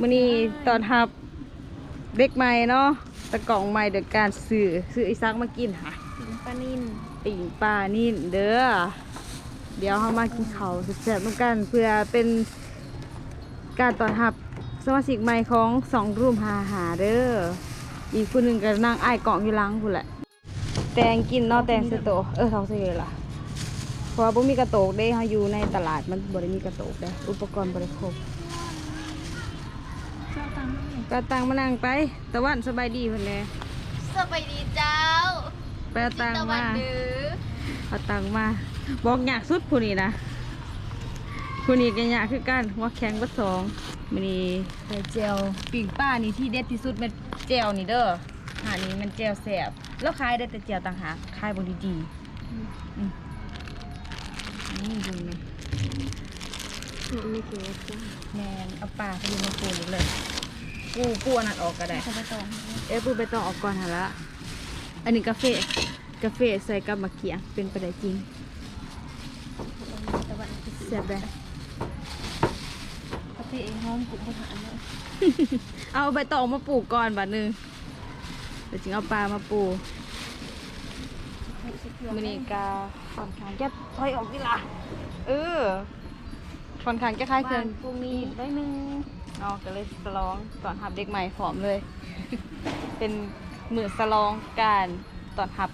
มื้อนี้ตอนรับเด็กใหม่เนาะตะกล่องใหม่โดยการซื้อซื้ออีซักมากินค่ะปิงปลานินปิ่งปลานี่เด้อเดี๋ยวเรามากินเขาวแซ่บๆร่วมกันเพื่อเป็นการต้อนรับสมาชิกใหม่ของสองรูมหาหาเด้ออีกคนหนึ่งก็นั่งอ้ายเกาะอยู่หลังพุ่นแหละแตงกินเนาะแตงเสยโตะเออท้องเสียล่ะเพราะว่าบ่มีกระโตกเด้เฮาอยู่ในตลาดมันบ่ได้มีกระโตกเด้อุปกรณ์บ่ได้ครบเจ้า ตังค์ก็ตังมานั่งไป ตะวันสบายดีเพิ่นแหน่สบายดีเจ้าไปเอาตังตะค์วัมานเด้อเอาตังค์มา บอกอยากสุดผู้นี้นะผู้นี้ก็อยากคือกันว่าแข็งบัดสองมันนี้ใส่เจลปิ่งป้านี่ที่เด็ดที่สุดเป็นเจลนี่เด้อหานี้มันเจลแสบแล้วขายได้แต่เจลต่างหากขายบดีๆอืมนี่ดูนี่ไม่เกี่ยวจ้าแมนเอาปลาเขาอยู่มาปูอีกเลย ปูปูอันนั้นออกก็ได้ เขาไปต่อเอ้ยปูไปต้องออกก่อนหาละ อันนี้กาแฟกาแฟใส่กับมะเขียเป็นไปได้จริงตะวันแซ่บเลยกาแฟเองหอมกลุ่มอาหารเลยเอาใบตองมาปลูกก่อนบัดหนึงเดี๋ยวจึงเอาปลามาปลูกมันนี่กาค่อนข้างจะถอยออกนี่ล่ะเออค่อนข้างจะคล้ายเครื่องพรุ่งนี้ได้หนึ่งเนาะก็เลยสลองตอนหับเด็กใหม่ผอมเลย เป็นมือสลองการตอนหับ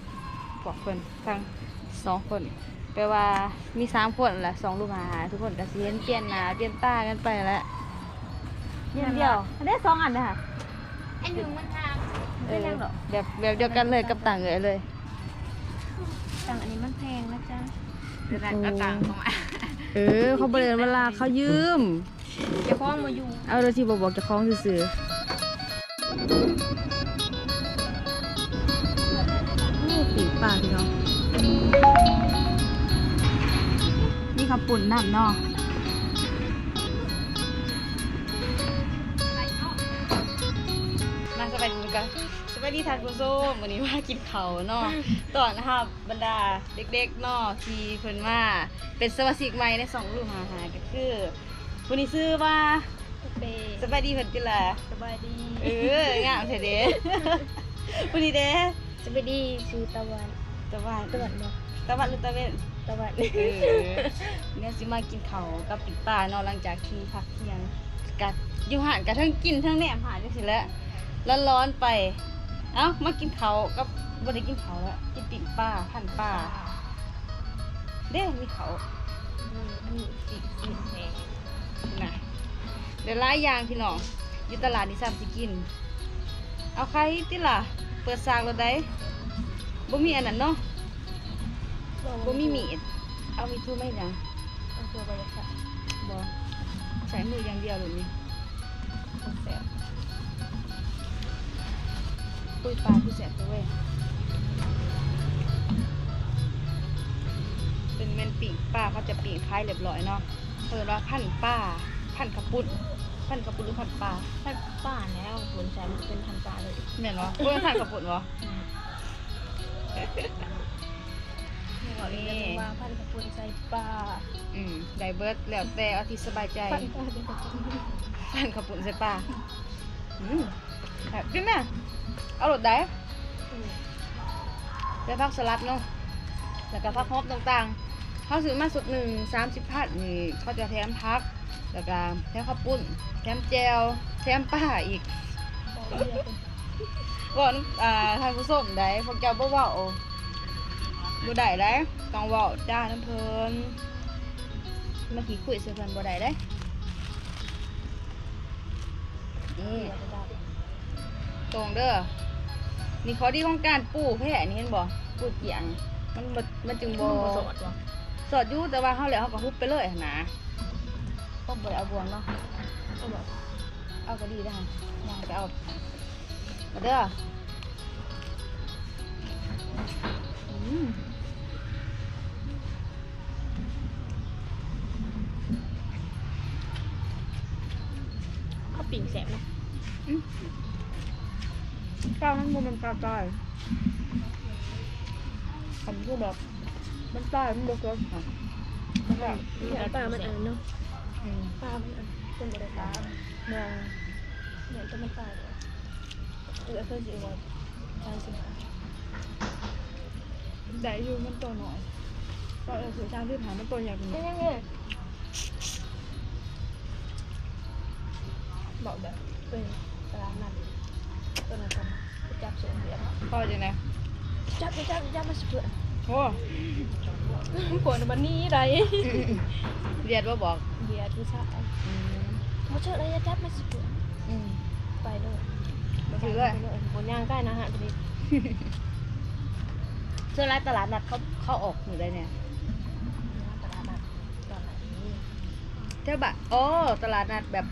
พวกคนทั้งสองคนแปลว่ามีสามคนแหละสองลูกหาทุกคนก็สิเห็นเปลี่ยนหน้าเปลี่ยนตากันไปแล้วเดียวเดียวอันนี้สองอันนะคะอันหนึ่งมันทางเอไม่อแรงหรอกแบบแบบเดียวกันเลยกับต่างเลยเลยต่างอันนี้มันแพงนะจ๊ะเดี๋ยวนั้นก็ต่างของเออเขาบริเวลาเขายืม เดี๋ยวพ่อมาอยู่เอาโดยที่บอกบอกเจะคล้าของซื้อๆนี่ปีกปลาพี่น้องนี่เขาวปุ่นน้ำเนาะมาสบายดีกันสบายดีทานกุโซมวันนี้ว่ากินเขาวเนาะตอนนะครับบรรดาเด็กๆเนาะที่เพิ่นมาเป็นสมาชิกใหม่ในสองรุ่มหาหาก็คือ วันนี้ซื้อว่าเปสบายดีเพิ่นกินแหละสบายดีเอองามเถอะเด้วันนี้เด้สบายดีชื่อตะวันตะวันตะวันบอกตะวันหรือตะเวนตะวันเออเนี่ยสิมากินเขาวกับปิดปลาเนาะหลังจากที่พักเที่ยงกัดอยู่ห่านกันทั้งกินทั้งแหนมหานจังซี่แหล้วแล้วร้อนไป เอ้ามากินเขาวกับบ่ได้กินเขาวแล้วกินปิ่งปลาพันปลาเด้มีเขาวนี่จีจีแพง นะเดี๋ยวหลายอย่างพี่น้องอยู่ตลาดนี่ซ้ำสิกิน เอาใครติล่ะ เปิดซากเราได้บ่มีอันนั้นเนาะบ่มีมีด เอามีดทู่ไหมนะเอาตัวไปเลยค่ะบ่ใช้มืออย่างเดียวเลยนี่แสบปุ้ยปลาคือแสบตัวเว้ยเป็นเมนปีกปลาเขาจะปีกคล้ายเรียบร้อยเนาะ เปิดว่าพันปลาพันกระปุดพันกระปุดหรือพันปลาถ้าป่าแล้วผลใช้มันเป็นพันปลาเลยแม่นวะเพื่อนพันกระปุดวะบอกเลยนะว่าพันกระปุนใส่ปลาอืมได้เบิร์ดแล้วแต่เอาที่สบายใจพันปลาเป็นกระปุนพันกระปุนใส่ปลาอืมแบบกินน่ะเอารสได้ได้ผักสลัดเนาะแล้วก็ผักฮอบต่างๆ เขาซื้อมาสุดหนึ่งสามสิบพันนี่เขาจะแถมพักแล้วก็แถมข้าวปุ้น แถมแจวแถมปลาอีกบอกน้ำอ่าทานผู้ส้มได้พวกเจ้าบ่เว้าบ่ได้ได้ต้องเว้าจ้าน้ำเพลินมาขี่คุยเสือเพิ่นบ่ได้ได้นี่ตรงเด้อนี่ข้อดีของการปลูกแค่นี้เห็นบ่ปลูกเกียงมันมันจึงบ่ สดวะสอดอยู่แต่ว่าเฮาแล้วเฮาก็ฮุบไปเลยหั่นนะก็บ่ได้เอาบวงเนาะก็บอกเอาก็ดีได้ค่ะยางก็เอามาเด้ออืมข้าวปิ่งแสบนะปลามันบ่มันปลาตายคำพูดแบบ มันตายมันบ่เกินค่ะมันแบบปลามันอันเนาะอืมปลามันอันเป็นบริการแม่เหมือนจะมันตายเลยเออเพื่อนสิว่าใช่สิคะได้อยู่มันตัวน้อยก็เออสือชางที่ผ่านมันตัวใหญ่กว่านี่นี้นี่นี่บอกแบบเป็นตลาดนัดตัวนั้นกันไปจับส่วนเดียวพ่อจะไงจับไปจับไปจับมาสิเพื่อน โอ้ปวดวันนี้ไรเรียนว่าบอกเบียร์ผู้ชายอืมเขาเชิญอะไรจับมาสิเพื่อนอืมไปเลยมาถือเลยบนย่างใกล้นะฮะทีนี้เสื้อร้านตลาดนัดเขาเขาออกอยู่ได้เนี่ยตลาดนัดตอนไหนนี่เจ้าบะอ๋อตลาดนัดแบบ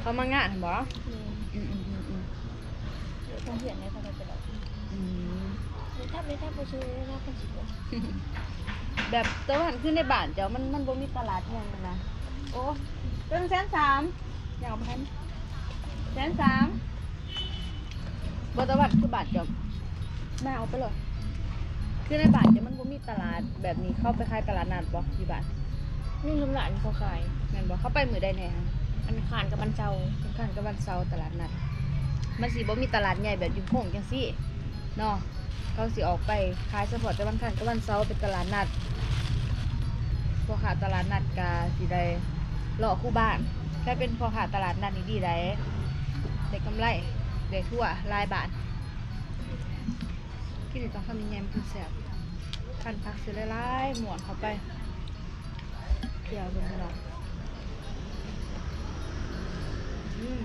เขามางานเห็นบ่อืมอืมอืมอืมเดี๋ยวต้องเหียนเนี่ยเขาจะไปแล้วอืม เลยทับเลยทับไปซื้อเลยนะกันสิเพื่อนแบบตัวาหันขึ้นในบ้านเจ้ามันมันบ่มีตลาดเนี่ยนะโอ้เป็นแสนสามอยากเอาไปให้แสนสามบ่ตะวันคือบ้านเจ้าแม่เอาไปเลยคือในบ้านเจ้ามันบ่มีตลาดแบบนี้เข้าไปขายตลาดนัดบ่ที่บ้านนี่ลุงหลานเขาขายแม่นบ่เข้าไปมือใดแน่ฮะอันขานกับบันเจ้าสำคัญกับวันเสาตลาดนัดมันสิบ่มีตลาดใหญ่แบบยู่โค้งจังซี่ เนาะเขาสิออกไปขายเฉพาะแต่วันคันกับวันเสาร์เป็นตลาดนัดพ่อค้าตลาดนัดก็สิได้เลาะคู่บ้านถ้าเป็นพ่อค้าตลาดนัดนี่ดีได้ได้กำไรได้ทั่วรายบาทกินต้องทำยังไงมันถึงแซ่บคันผักเสิหลายหมวนเข้าไปเกี่ยวเพิ่นพี่น้องอืม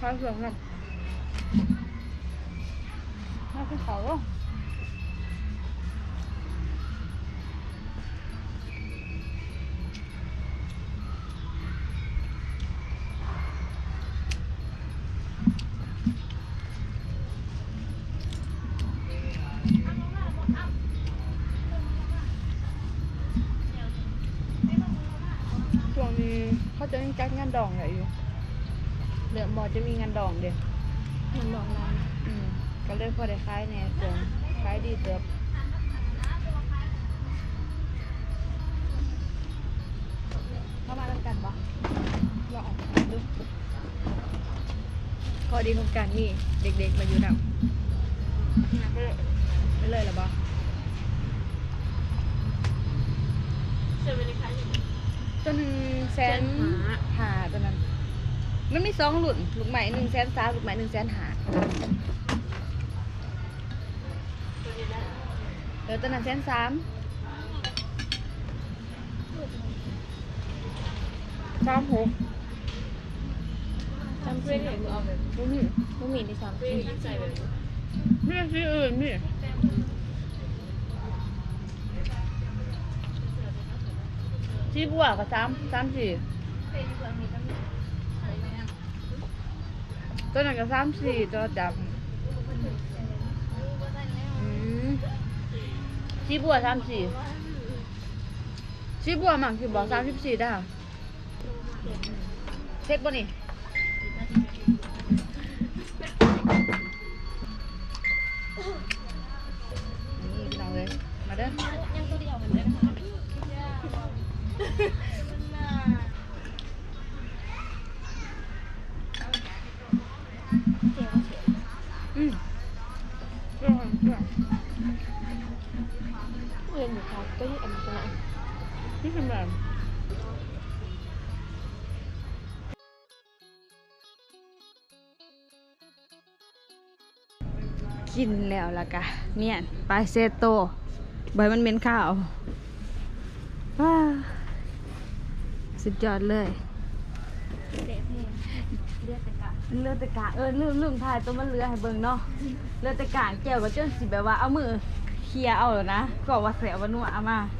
ข้าวเสืองครับข้าวเป็น เขาเหรอช่วงนี้เขาจะยังจัดงานดองอะไรอยู่เดี๋ยวหมอจะมีงานดองเดี๋ยวมันบอกนานอืมก็เลยพอได้ขายแหน่เสืองขายดีเติบเข้ามาแล้วกันปะลองออกมาดูพอดีของการนี่เด็กๆมาอยู่นำไปเลยไปเลยเหรอปะเซเว่นเลยค่ะตัวหนึ่งแสนหาตัวนั้น มันมีสองหลุนลูกใหม่หนึ่งแสนสามลูกใหม่หนึ่งแสนหาตัวนี้ได้เออตัวนั้นแสนสามสามหกจำชื่อไม่เอาแบบบ่มีไม่มีในซ้ำไม่มีใส่แบบมีที่อื่นมีที่บัวกับสามสามสี่ ตัวนั้นก็สามสี่ตัวจับอืมที่บัวสามสี่ชีบัวมักที่บอกสามสิบสี่ได้เช็คบ่นี่ นี่เป็นแบบกินแล้วล่ะกะเนี่ยปลาเซโตใบมันเหม็นข้าวว้าสุดยอดเลยเด็กเพลงเรียกแต่กะเลือดตะกะเออลืมลืมทายตัวมันเรือให้เบิ่งเนาะเลือดตะกะแก้วก็จนสิแบบว่าเอามือเคลียร์เอาแล้วนะก็ว่าแสบว่านัวเอามายิด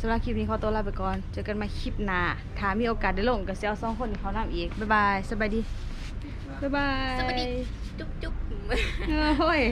สำหรับคลิปนี้ขอตัวลาไปก่อน เจอกันใหมาคลิปหน้าถ้ามีโอกาสได้ลงกับเซลสองคนนี้เขานำอีก บ๊ายบายสบายดี บ๊ายบาย สวัสดี จุ๊บจุ๊บเออโอ้ย